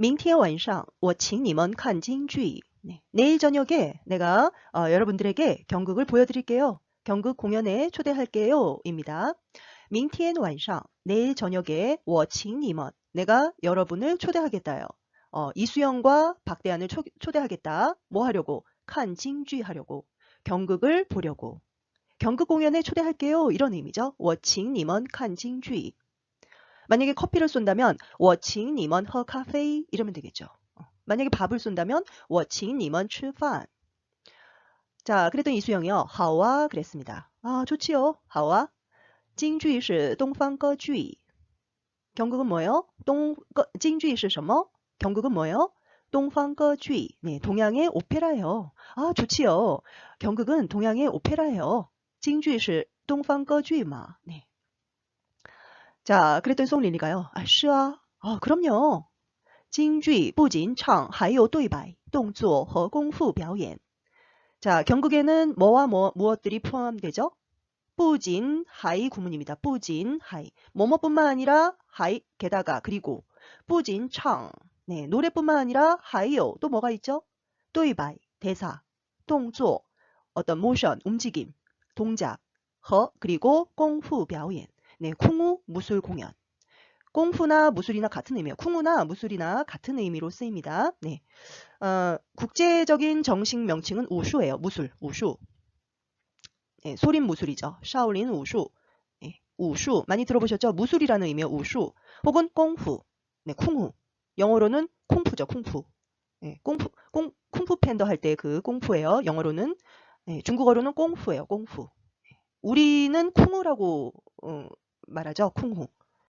明天晚上我请你们看京剧. 네, 내일 저녁에 내가 어, 여러분들에게 경극을 보여드릴게요. 경극 공연에 초대할게요. 입니다. 明天晚上 내일 저녁에 我请你们 내가 여러분을 초대하겠다요. 어, 이수영과 박대한을 초, 초대하겠다. 뭐 하려고? 칸 징쥐 하려고. 경극을 보려고. 경극 공연에 초대할게요. 이런 의미죠. 我请你们看京剧. 만약에 커피를 쏜다면 워칭님은 허카페이 이러면 되겠죠. 어, 만약에 밥을 쏜다면 워칭님은 출판. 자, 그랬더니 이수영이요. 하와 그랬습니다. 아, 좋지요. 하와. 징주시 동방거주. 경극은 뭐예요? 동 징주시 什么? 경극은 뭐예요? 동방거주. 네, 동양의 오페라예요. 아, 좋지요. 경극은 동양의 오페라예요. 징주시 동방거주마. 네. 자, 그랬더니 송린이가요. 아, 是啊. 아, 그럼요. 京剧不仅唱还有对白,动作和功夫表演. 자, 경극에는 뭐와 뭐 무엇들이 포함되죠? 不仅 하이 구문입니다. 不仅 하이. 뭐뭐뿐만 아니라 하이 게다가 그리고 不仅 창. 네, 노래뿐만 아니라 하이요. 또 뭐가 있죠? 对白 대사, 动作 어떤 모션 움직임, 동작, 허 그리고 功夫 表演. 네, 쿵우 무술 공연. 꽁푸나 무술이나 같은 의미예요. 쿵우나 무술이나 같은 의미로 쓰입니다. 네. 어, 국제적인 정식 명칭은 우슈예요. 무술, 우슈. 네, 소림 무술이죠. 샤올린 우슈. 네, 우슈 많이 들어보셨죠? 무술이라는 의미의 우슈 혹은 꽁푸. 네, 쿵후. 영어로는 콩푸죠. 콩푸. 네, 콩푸, 콩, 쿵푸 팬더 할 때 그 콩푸예요. 영어로는 네, 중국어로는 꽁푸예요. 꽁푸. 우리는 쿵우라고 어, 말하죠. 쿵후.